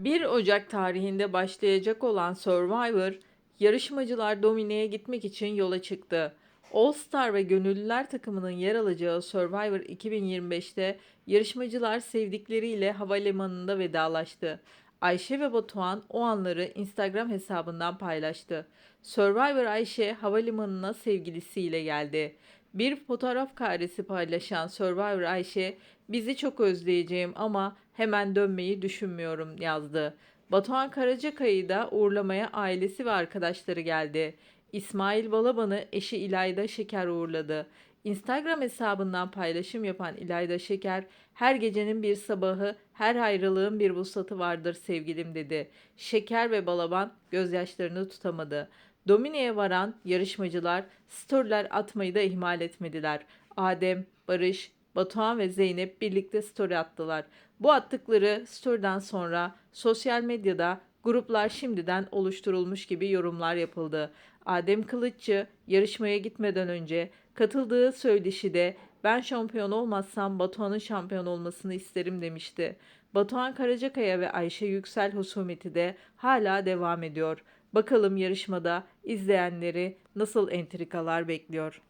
1 Ocak tarihinde başlayacak olan Survivor, yarışmacılar Domine'ye gitmek için yola çıktı. All Star ve Gönüllüler takımının yer alacağı Survivor 2025'te yarışmacılar sevdikleriyle havalimanında vedalaştı. Ayşe ve Batuhan o anları Instagram hesabından paylaştı. Survivor Ayşe havalimanına sevgilisiyle geldi. Bir fotoğraf karesi paylaşan Survivor Ayşe, bizi çok özleyeceğim ama hemen dönmeyi düşünmüyorum yazdı. Batuhan Karacakay'ı da uğurlamaya ailesi ve arkadaşları geldi. İsmail Balaban'ı eşi İlayda Şeker uğurladı. Instagram hesabından paylaşım yapan İlayda Şeker, her gecenin bir sabahı, her ayrılığın bir vuslatı vardır sevgilim dedi. Şeker ve Balaban gözyaşlarını tutamadı. Domine'ye varan yarışmacılar storyler atmayı da ihmal etmediler. Adem, Barış, Batuhan ve Zeynep birlikte story attılar. Bu attıkları story'den sonra sosyal medyada gruplar şimdiden oluşturulmuş gibi yorumlar yapıldı. Adem Kılıççı yarışmaya gitmeden önce katıldığı söyleşide ben şampiyon olmazsam Batuhan'ın şampiyon olmasını isterim demişti. Batuhan Karacakaya ve Ayşe Yüksel husumeti de hala devam ediyor. Bakalım yarışmada izleyenleri nasıl entrikalar bekliyor.